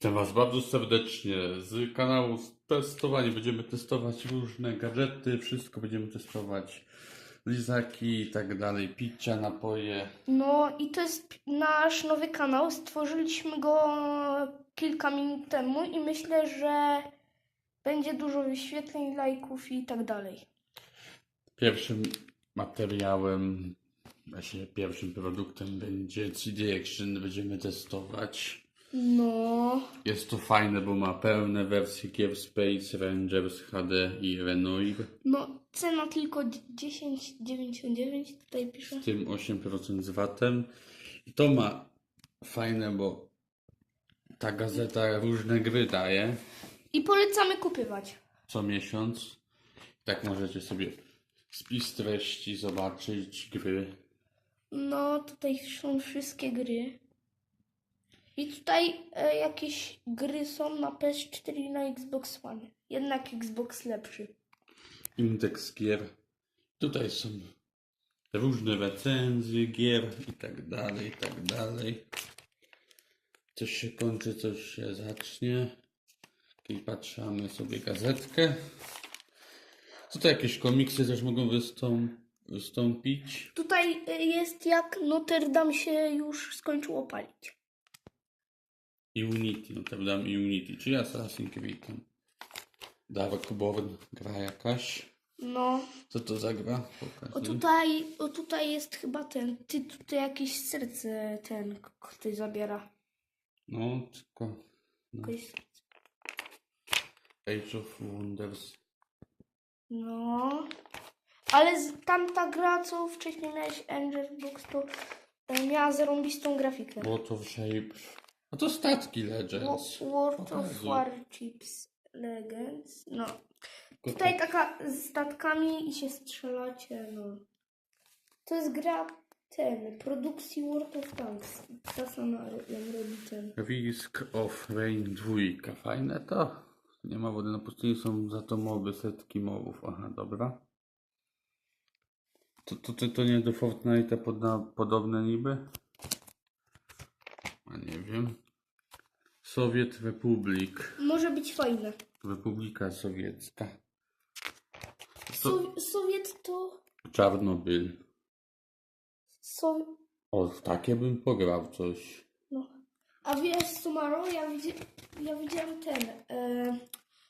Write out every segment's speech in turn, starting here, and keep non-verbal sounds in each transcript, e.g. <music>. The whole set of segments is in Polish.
Witam Was bardzo serdecznie z kanału Testowanie. Będziemy testować różne gadżety, wszystko będziemy testować. Lizaki i tak dalej, picia, napoje. No i to jest nasz nowy kanał. Stworzyliśmy go kilka minut temu i myślę, że będzie dużo wyświetleń, lajków i tak dalej. Pierwszym materiałem, właśnie pierwszym produktem będzie 3D Action. Będziemy testować. No, Jest to fajne, bo ma pełne wersje Gear Space, Rangers HD i Renoir. no cena tylko 10,99 tutaj pisze. w tym 8% z VAT-em. I to ma fajne, bo ta gazeta różne gry daje I polecamy kupywać. co miesiąc. Tak możecie sobie spis treści zobaczyć, gry. No, tutaj są wszystkie gry. I tutaj e, jakieś gry są na PS4 i na Xbox One. Jednak Xbox lepszy. Indeks gier. Tutaj są różne recenzje gier i tak dalej, i tak dalej. Coś się kończy, coś się zacznie. I patrzymy sobie gazetkę. Tutaj jakieś komiksy też mogą wystąp wystąpić. Tutaj e, jest jak Notre Dame się już skończyło palić. I Unity, no to dam i Unity, czyli Assassin's Creed. tam. Dark Born, gra jakaś. No, Co to za gra? o Pokazuj. tutaj, o tutaj jest chyba ten, ty tutaj jakieś serce ten ktoś zabiera. No, tylko no. Jakieś. Age of Wonders. No, ale z, tamta gra, co wcześniej miałeś Angel Box, to e, miała zarąbistą grafikę. World of Shape. No to statki Legends. World of. Warships Legends. No. Tylko Tutaj taka z statkami i się strzelacie, no. To jest gra ten, produkcji World of Tanks. Ta sama ro- ją robi ten. Risk of Rain 2. Fajne to. Nie ma wody na pustyni, są za to moby, setki mobów. Aha, dobra. To, to, to, to nie do Fortnite'a podna, podobne niby? A nie wiem. Sowiet Republik. Może być fajne. Republika Sowiecka. So, Sowiet to... Czarnobyl. So, O, takie bym pograł coś. no. A wiesz, Sumaro, ja, widzi, ja widziałem ten... E,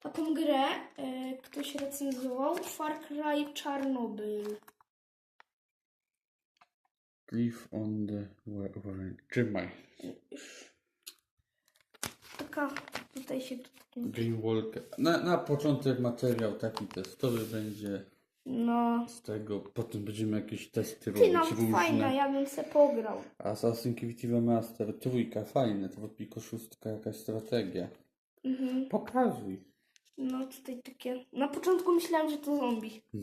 taką grę, e, ktoś recenzował, Far Cry Czarnobyl. Cliff on the Warren. Trzymaj. Taka, tutaj się... Green Walker. Na, na początek materiał taki testowy będzie No... z tego. Potem będziemy jakieś testy Ty, robić no fajna, ja bym se pograł. Assassin's Creed Remaster, trójka, fajne. To tylko szóstka, jakaś strategia. Mhm. Pokazuj. No tutaj takie... Na początku myślałem, że to zombie. <laughs>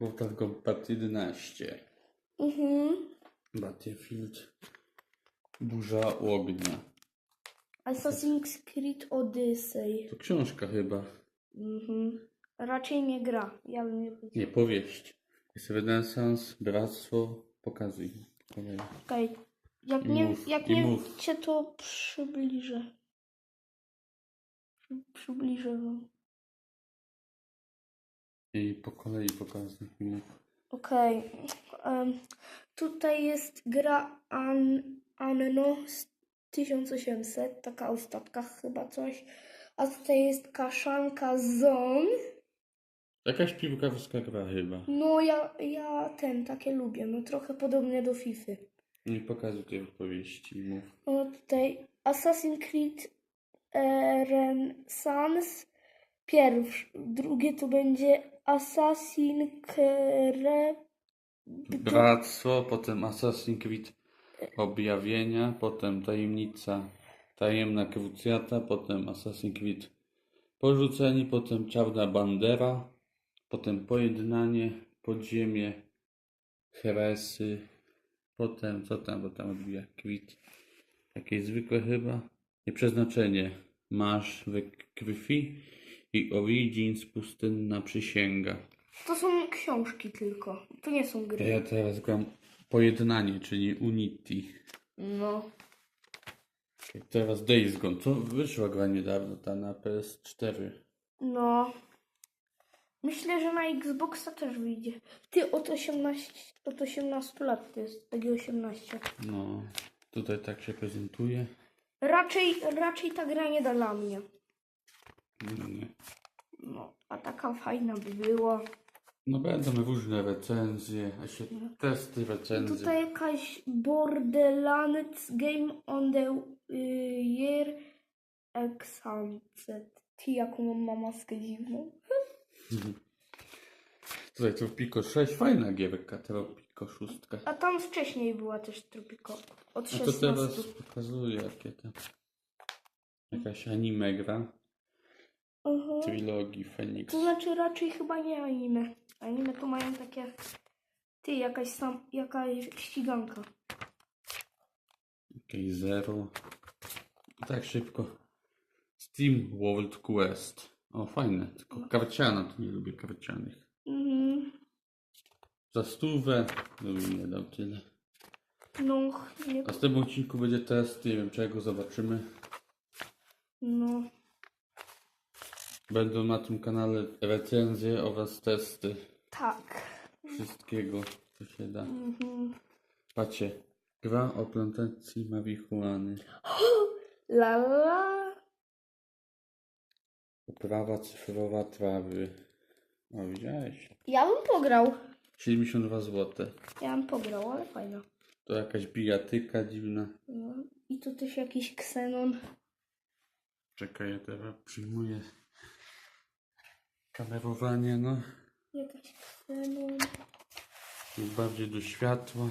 Mortal Kombat 11. Mhm. Battlefield. Burza ognia. Assassin's Creed Odyssey. To książka chyba. Mhm. Raczej nie gra. Ja bym nie Nie, powieść. Jest renesans, bractwo. Pokazuj. Okej. Jak I nie, mów, jak i nie mów. wiecie, to przybliżę. Przy, przybliżę wam. I po kolei pokazuj. i mów. Okej. Tutaj jest gra An Anno z 1800. Taka o statkach chyba coś. A tutaj jest kaszanka Zon. Jakaś piłkarska gra chyba. No ja, ja ten takie lubię. No trochę podobnie do Fify. Nie pokazuj tej opowieści. Mów. No tutaj Assassin's Creed e, Renaissance. Pierwszy, drugie to będzie Assassin's Creed. Bractwo, potem Assassin's Creed Objawienia, potem Tajemnica, Tajemna Krucjata, potem Assassin's Creed Porzuceni, potem Czarna Bandera, potem Pojednanie, Podziemie, Heresy, potem, co tam, bo tam odbija Creed, jakieś zwykłe chyba, i Przeznaczenie, Masz we krwi i Origins, Pustynna Przysięga. To są książki tylko. To nie są To gry. ja teraz gram Pojednanie, czyli Unity. No. I teraz Days Gone. Co wyszła gra niedawno, ta na PS4. No. Myślę, że na Xboxa też wyjdzie. Ty od 18, od 18 lat to jest, takie 18. No, tutaj tak się prezentuje. Raczej, raczej ta gra nie dla mnie. No, nie. No, a taka fajna by była. no będą różne recenzje, a się testy recenzje. Tutaj jakaś Borderlands Game on the y, Year Exancet. Ty, jaką mam maskę dziwną. Tutaj Tropico 6, fajna gierka, Tropico 6. A tam wcześniej była też Tropico. Od A to 16. teraz pokazuje jakie to. Jakaś anime gra, Aha. trylogii Phoenix. To znaczy raczej chyba nie anime. Anime to mają takie... Ty, jakaś sam, jakaś ściganka. Okej, zero. I tak szybko. Steam World Quest. O, fajne, tylko karciana, to nie lubię karcianych. Mhm. Za stówę, no nie dał tyle. No, nie, A w tym odcinku będzie test, nie wiem czego, zobaczymy. no. Będą na tym kanale recenzje oraz testy Tak. wszystkiego, co się da. Mhm. Patrzcie, gra o plantacji marihuany. <gasps> La la la. Uprawa cyfrowa trawy. O, widziałeś? Ja bym pograł. 72 zł. Ja bym pograł, ale fajna. To jakaś bijatyka dziwna. No. I tu też jakiś ksenon. Czekaj, ja teraz przyjmuję kamerowanie, no. Jakaś ksenon. Bardziej do światła.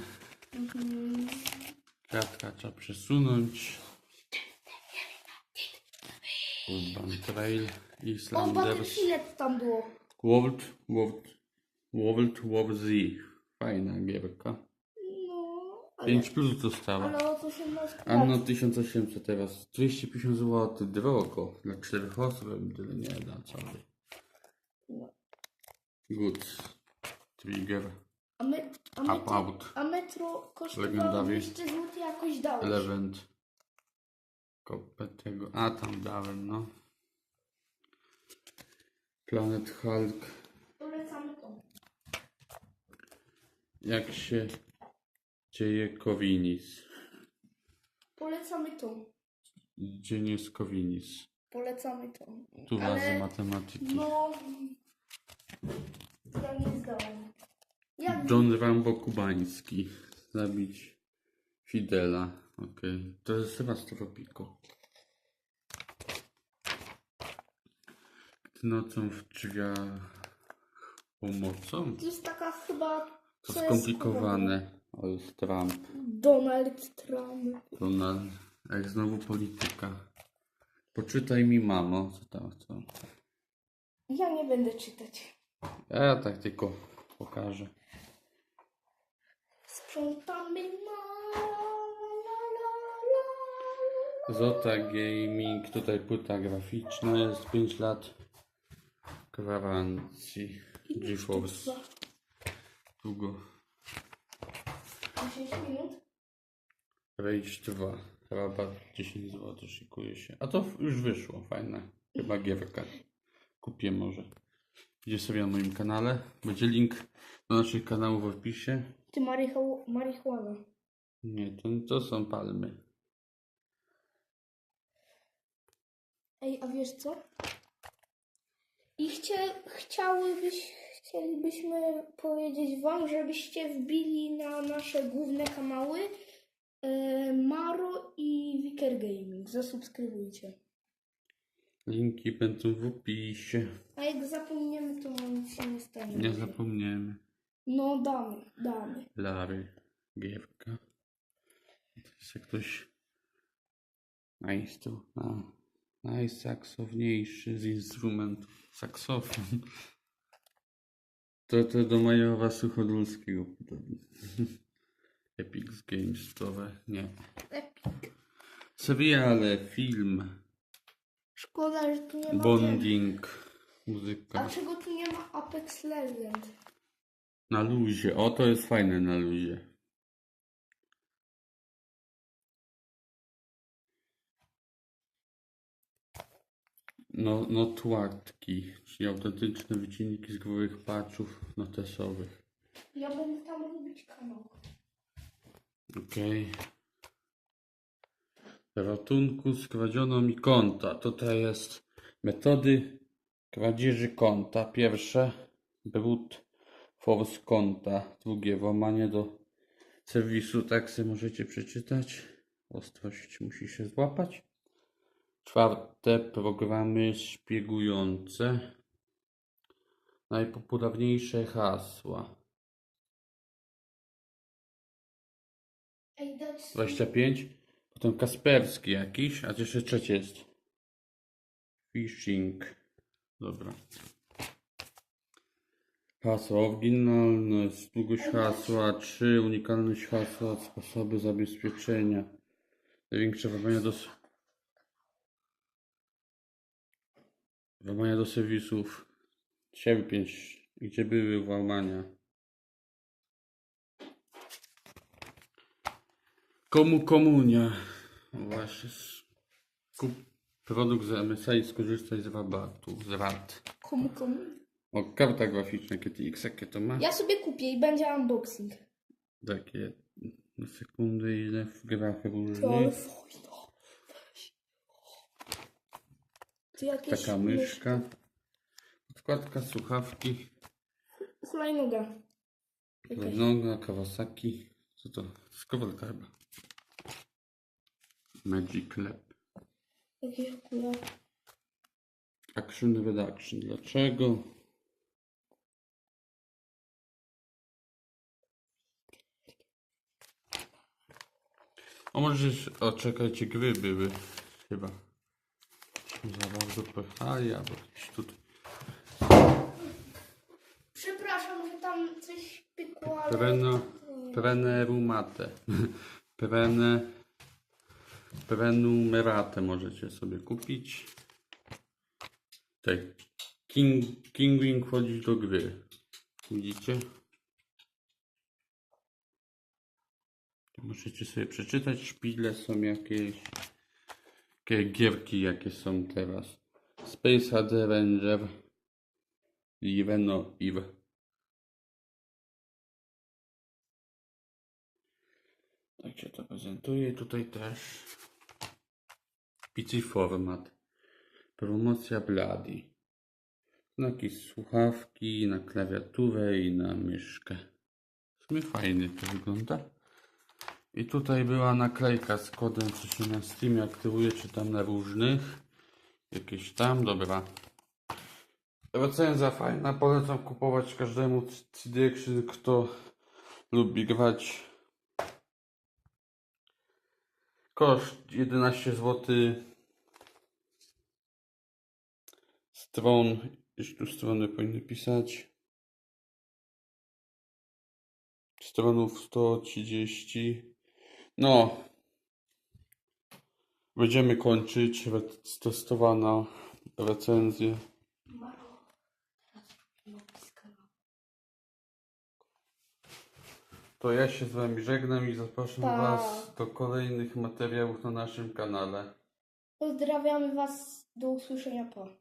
Mhm. Kratka trzeba przesunąć. Urban Trail, O, Islanders, Battlefield tam było. World, World, World War Z. Fajna gierka. No, ale, 5 plus dostała. ale o co się ma Anno 1800 teraz. 250 zł, drogo. Dla 4 osób bym tyle nie da. No. Good. Trigger. A, my, a, Up metro, out. a metro kosztowało Legendary. 200 zł jakoś dałeś. Element. Kopę tego. A tam dałem, no. Planet Hulk. Polecamy to. Jak się dzieje Kowinis? Polecamy to. Dzień jest Kowinis. Polecamy to. Tu Ale- razy matematyki. No. Ja nie zdałem. Jak John Rambo Kubański. Zabić Fidela. Okej. To jest chyba z Tropico. Gdy nocą w drzwiach pomocą? To jest taka chyba. To co jest skomplikowane. O, jest Trump. Donald Trump. Donald. Jak znowu polityka. Poczytaj mi, mamo. Co tam chcą? Ja nie będę czytać. Ja tak tylko pokażę. Sprzątamy la. Zota Gaming, tutaj płyta graficzna, jest 5 lat gwarancji. GeForce. Długo. 10 minut? Rage 2. Rabat 10 zł szykuje się. A to już wyszło, fajne. Chyba gierka. Kupię może. Idzie sobie na moim kanale. Będzie link do naszych kanałów w opisie. Ty marihu- marihuana. Nie, to, to są palmy. Ej, a wiesz co? I chcie, chciałybyś, chcielibyśmy powiedzieć wam, żebyście wbili na nasze główne kanały Maro i Wicker Gaming. Zasubskrybujcie. Linki będą w opisie. A jak zapomniemy, to nic się nie stanie. Nie zapomniemy. No damy, damy. Lary, gierka. To jest jak ktoś najstał na najsaksowniejszy z instrumentów. Saksofon. To to do Majowa Suchodolskiego podobnie. <laughs> Epic Games Store, nie. Epic. Seriale, film, Szkoda, że tu nie ma... bonding, A muzyka. czego tu nie ma Apex Legend? Na luzie. O, to jest fajne na luzie. no, notłatki, czyli autentyczne wycinki z głowych patchów notesowych. Ja będę tam robić kanał. Okej. Ratunku skradziono mi konta. Tutaj jest metody kradzieży konta. Pierwsze, brute force konta. Drugie, włamanie do serwisu. Tak sobie możecie przeczytać. Ostrość musi się złapać. Czwarte, programy szpiegujące. Najpopularniejsze hasła. 25. Potem Kasperski jakiś, a jeszcze trzecie jest. Phishing. Dobra. Hasło oryginalność, długość hasła, 3, unikalność hasła, sposoby zabezpieczenia. Największe włamania do... Włamania do serwisów. Sierpień, gdzie były włamania. Komu komunia? No Właśnie. Kup produkt z MSA i skorzystaj z rabatu, z rat. Komu, komu? O, karta graficzna KTX, jakie to ma? Ja sobie kupię i będzie unboxing. Takie na sekundę ile w grach różnych. Taka myszka. Podkładka, słuchawki. Hulajnoga. Jakaś. Noga, Kawasaki. Co to? Skowalka chyba. Magic Lab. Jakieś. Action Reduction. Dlaczego? O możesz, o czekajcie, gry były chyba. Za bardzo pechali, albo gdzieś tutaj. Przepraszam, że tam coś pykło, ale... prenerumate. <laughs> Prene, prenumeratę możecie sobie kupić. Tak. King, Kingwing wchodzi do gry. Widzicie? Możecie sobie przeczytać. Szpile są jakieś. Jakie gierki jakie są teraz. Space Harder Ranger. Liveno Tak się to prezentuje. Tutaj też PC format. Promocja Blady. Na jakieś słuchawki, na klawiaturę i na myszkę. W sumie fajnie to wygląda. I tutaj była naklejka z kodem, co się na Steamie aktywuje, czy tam na różnych. Jakieś tam, dobra. Recenzja fajna, polecam kupować każdemu CD kto lubi grać Koszt 11 zł. Stron, już tu strony powinny pisać. Stronów 130. No. Będziemy kończyć testowana recenzję. Maro. Teraz robimy opis kanału. To ja się z Wami żegnam i zapraszam Pa. Was do kolejnych materiałów na naszym kanale. Pozdrawiamy Was. Do usłyszenia po.